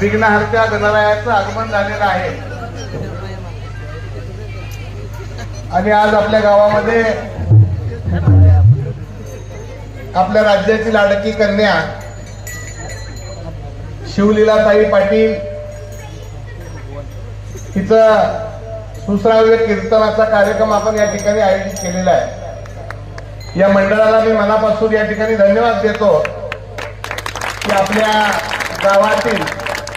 विघ्नहर्त्या गणरायाचं आगमन झालेलं आहे. आणि आज आपल्या गावामध्ये आपल्या राज्याची लाडकी कन्या शिवलीलाताई पाटील तिचं सुश्राव्य कीर्तनाचा कार्यक्रम आपण या ठिकाणी आयोजित केलेला आहे. या मंडळाला मी मनापासून या ठिकाणी धन्यवाद देतो की आपल्या गावातील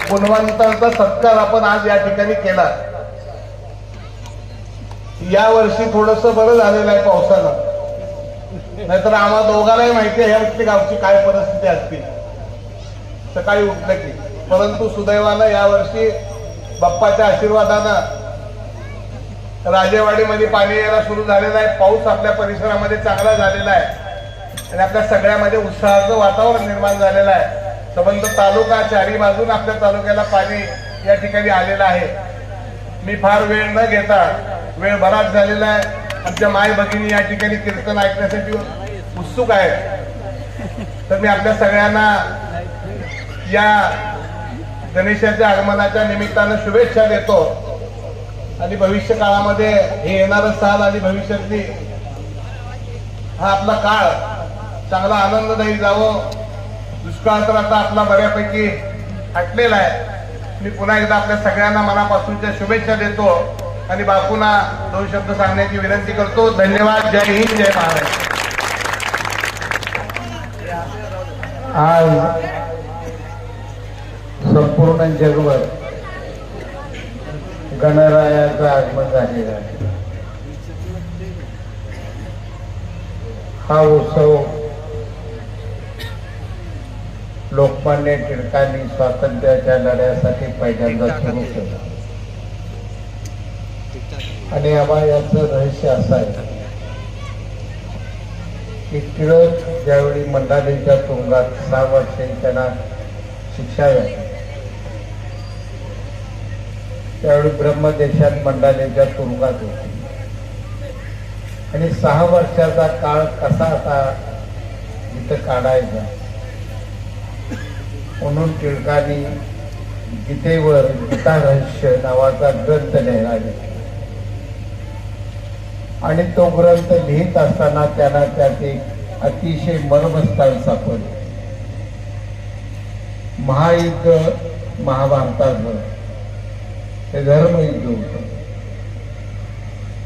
गुणवंतांचा सत्कार आपण आज या ठिकाणी केला. या वर्षी थोडस बरं झालेलं आहे पावसानं. नाहीतर आम्हा दोघांनाही माहिती आहे ह्या गावची काय परिस्थिती असते. सकाळी उठलं की. परंतु सुदैवानं यावर्षी बाप्पाच्या आशीर्वादानं राजेवाडीमध्ये पाणी यायला सुरू झालेलं आहे. पाऊस आपल्या परिसरामध्ये चांगला झालेला आहे. आणि आपल्या सगळ्यामध्ये उत्साहाचं वातावरण निर्माण झालेलं आहे. संबंध तालुका चारी बाजून आपल्या तालुक्याला पाणी या ठिकाणी आलेलं आहे. मी फार वेळ न घेता वेळ बराच झालेला आहे. आमच्या माय भगिनी या ठिकाणी कीर्तन ऐकण्यासाठी उत्सुक आहे तर मी आपल्या सगळ्यांना या गणेशाच्या आगमनाच्या निमित्तानं शुभेच्छा देतो. आणि भविष्य काळामध्ये हे येणारं साल आणि भविष्यातली हा आपला काळ चांगला आनंददायी जावं. दुष्काळ तर आता आपला बऱ्यापैकी हटलेला आहे. मी पुन्हा एकदा आपल्या सगळ्यांना मनापासूनच्या शुभेच्छा देतो आणि बापूंना दोन शब्द सांगण्याची विनंती करतो. धन्यवाद. जय हिंद जय महाराष्ट्र. आज संपूर्ण जगभर गणरायाचं आगमन झालेलं आहे. हा उत्सव लोकमान्य टिळकांनी स्वातंत्र्याच्या लढ्यासाठी पहिल्यांदा सुरू केला. आणि आम्हाला याचं रहस्य असं आहे की टिळक ज्यावेळी मंडालेच्या तुरुंगात सहा वर्षे त्यांना शिक्षा झाली त्यावेळी ब्रह्मदेशात मंडालेच्या तुरुंगात होते. आणि सहा वर्षाचा काळ कसा आता इथं काढायचा? म्हणून टिळकांनी गीतेवर गीता रहस्य नावाचा ग्रंथ लिहिला घेतला आणि तो ग्रंथ लिहित असताना त्यांना त्यात एक अतिशय मर्मस्थान सापडले. महायुद्ध महाभारताचं हे धर्मयुद्ध होत.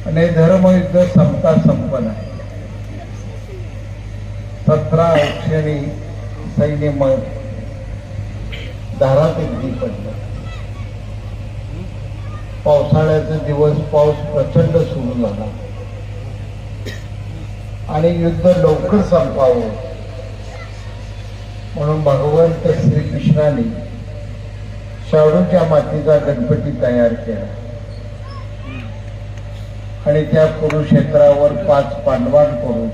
आणि हे धर्मयुद्ध संपता संपन्न आहे. सतरा अक्षरी सैन्य दारात धारात अगदी पडलं. पावसाळ्याचा दिवस पाऊस प्रचंड सुरू झाला. आणि युद्ध लवकर संपावं. म्हणून भगवंत श्रीकृष्णाने शाडूच्या मातीचा गणपती तयार केला. आणि त्या कुरुक्षेत्रावर पाच पांडवांकडून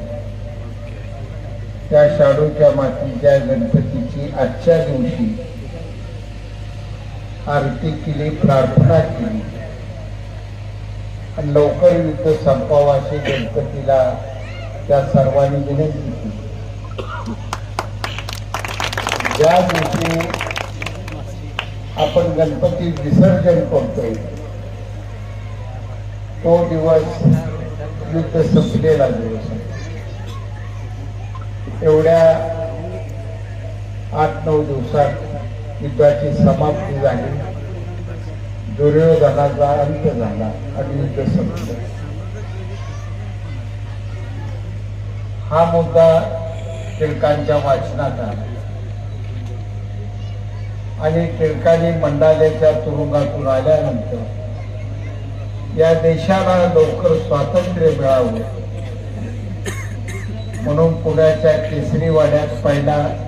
त्या शाडूच्या मातीच्या गणपतीची आजच्या दिवशी आरती केली प्रार्थना केली. आणि लवकर युद्ध संपावं अशी गणपतीला त्या सर्वांनी विनंती केली. ज्या दिवशी आपण गणपती विसर्जन करतोय तो दिवस युद्ध संपलेला दिवस एवढ्या आठ नऊ दिवसात युद्धाची समाप्ती झाली. दुर्योधनाचा अंत झाला. आणि युद्ध संपलं. हा मुद्दा टिळकांच्या वाचनात आला. आणि टिळकांनी मंडालेच्या तुरुंगातून आल्यानंतर या देशाला लवकर स्वातंत्र्य मिळावं. म्हणून पुण्याच्या केसरीवाड्यात पहिला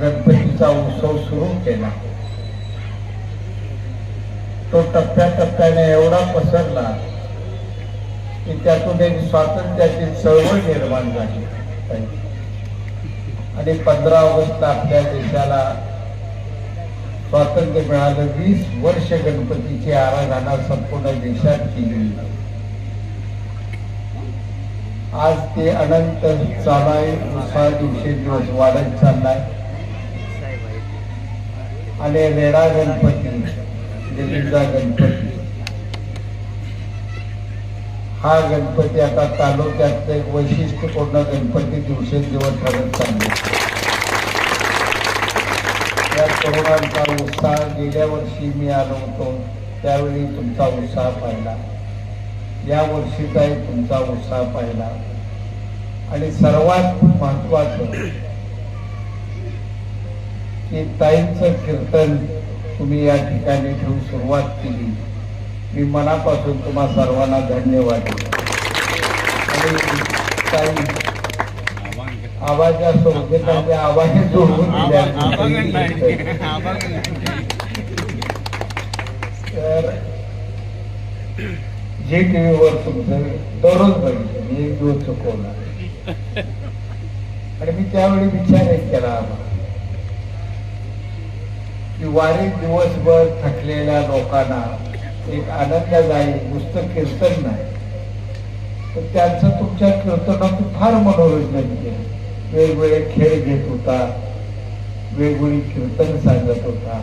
गणपती गणपतीचा उत्सव सुरू केला. तो टप्प्याटप्प्याने एवढा पसरला की त्यातून एक स्वातंत्र्याची चळवळ निर्माण झाली. आणि पंधरा ऑगस्ट आपल्या देशाला स्वातंत्र्य मिळालं. वीस वर्ष गणपतीची आराधना संपूर्ण देशात केली. आज ते अनंत चालाय दिवशी दिवस वाढत चाललाय. आणि रेडा गणपती देवीचा गणपती. हा गणपती आता तालुक्यात एक वैशिष्ट्यपूर्ण गणपती दिवसेंदिवस ठरत चालले. या तरुणांचा उत्साह गेल्या वर्षी मी आलो होतो त्यावेळी तुमचा उत्साह पाहिला. या वर्षीचाही तुमचा उत्साह पाहिला. आणि सर्वात महत्वाचं की ताईंचं कीर्तन तुम्ही या ठिकाणी ठेवून सुरुवात केली. मी मनापासून तुम्हा सर्वांना धन्यवाद ताई आवाजा म्हणजे सोबत आवाज जोडून तर जे टीव्हीवर तुमचं दररोज बघितलं मी एक दिवस चुकवला. आणि मी त्यावेळी विचार एक केला आम्हाला. की दिवसभर थकलेल्या लोकांना एक आनंददायी नुसतं कीर्तन नाही. तर त्यांचं तुमच्या कीर्तनातून फार मनोरंजन केलं. वेगवेगळे खेळ घेत होता वेगवेगळी कीर्तन सांगत होता.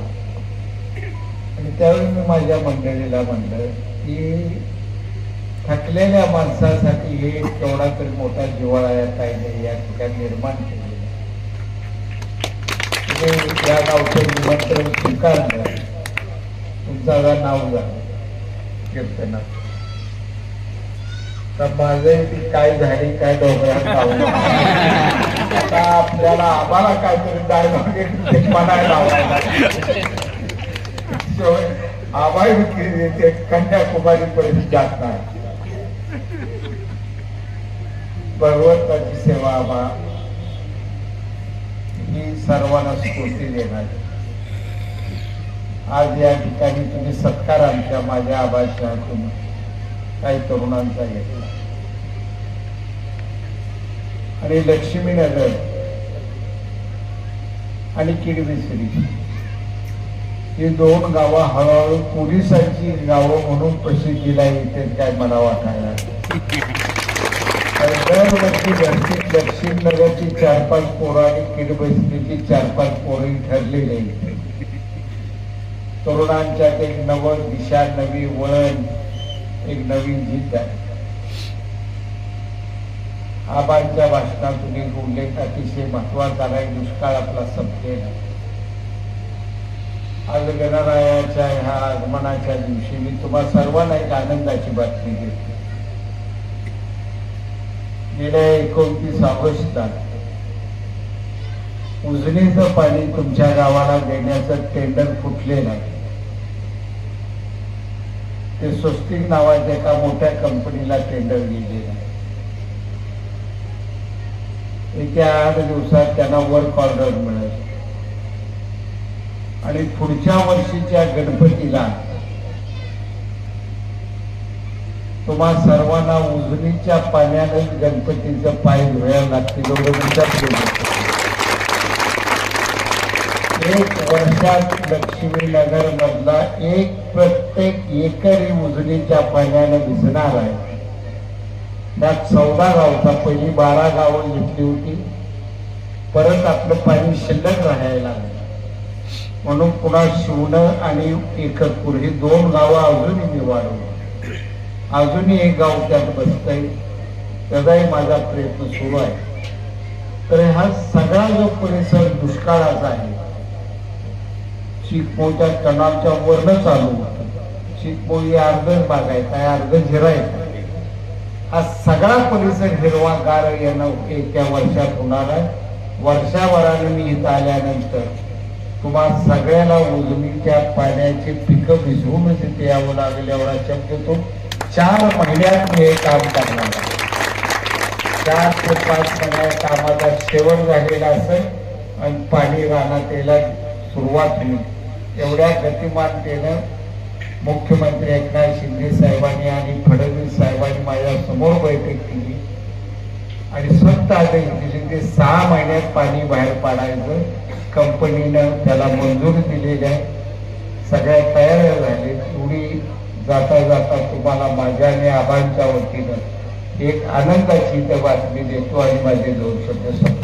आणि त्यावेळी मी माझ्या मंडळीला म्हणलं की थकलेल्या माणसासाठी हे तेवढा तरी मोठा जिव्हाळा या नाही या ठिकाणी निर्माण केला. तुम्ही या गावचं निमंत्रण स्वीकारलं तुमचा आता नाव झालं कीर्तनात तर माझं ती काय झाली काय डोंगरात आता आपल्याला आम्हाला काहीतरी डायलॉग म्हणायला लावायला. शिवाय ते कन्याकुमारी पर्यंत जात नाही. भगवंताची सेवा आम्हा ही सर्वांना स्फूर्ती देणार आज या ठिकाणी तुम्ही सत्कार आमच्या माझ्या आभाषातून काही तरुणांचा घेतला. आणि लक्ष्मीनगर आणि किडविसरी ही दोन गावं हळूहळू पोलिसांची गावं म्हणून प्रसिद्धीला येते काय मला वाटायला. दरवर्षी घरची लक्ष्मीनगरची चार पाच पोरं आणि किडबस्तीची चार पाच पोरं ठरलेली तरुणांच्यात एक नवं दिशा नवी वळण एक नवीन जिद्द आहे. आबांच्या भाषणातून एक उल्लेख अतिशय महत्त्वाचा आहे दुष्काळ आपला संपलेला आज गणरायाच्या ह्या आगमनाच्या दिवशी मी तुम्हा सर्वांना एक आनंदाची बातमी देतो. गेल्या एकोणतीस ऑगस्टात उजनीचं पाणी तुमच्या गावाला देण्याचं टेंडर फुटलेलं आहे. ते स्वस्तिक नावाच्या एका मोठ्या कंपनीला टेंडर गेलेलं आहे. येत्या आठ दिवसात त्यांना वर्क ऑर्डर मिळेल. आणि पुढच्या वर्षीच्या गणपतीला तुम्हा सर्वांना उजनीच्या पाण्यानेच गणपतीचं पाय धुळ्या लागतील एवढं विचार केला. एक वर्षात लक्ष्मीनगर मधला एक प्रत्येक एकरी उजनीच्या पाण्याने दिसणार आहे. त्यात चौदा गावचा पहिली बारा गावं घेतली होती. परत आपलं पाणी शिल्लक राहायला लागलं. म्हणून पुन्हा शिवणं आणि एकतपूर ही दोन गावं अजूनही मी वाढवली अजूनही एक गाव त्यात बसतंय त्याचाही माझा प्रयत्न सुरू आहे. तर हा सगळा जो परिसर दुष्काळाचा आहे चिकमोच्या कणालच्या वरनं चालू होतं. चिकमो ही अर्धच बागायत आहे अर्ध झिरायत आहे? हा सगळा परिसर हिरवागार येणं एका वर्षात होणार आहे. वर्षाभराने मी इथं आल्यानंतर तुम्हा सगळ्याला उजनीच्या पाण्याची पिकं भिजवूनच इथे यावं लागेल एवढा चार महिन्यात हे काम करणार आहे. चार ते पाच महिन्या कामाचा शेवट झालेला असेल आणि पाणी राहणार यायला सुरुवात होईल. एवढ्या गतिमानतेनं मुख्यमंत्री एकनाथ शिंदे साहेबांनी आणि फडणवीस साहेबांनी माझ्यासमोर बैठक केली. आणि स्वतः आदेश दिले म्हणजे ते सहा महिन्यात पाणी बाहेर पाडायचं. कंपनीनं त्याला मंजुरी दिलेली आहे. सगळ्या तयार झाले जाता जाता तुम्हाला माझ्या आणि आबांच्या वतीनं एक आनंदाची इथं बातमी देतो आणि माझे दोन शब्द सांगतो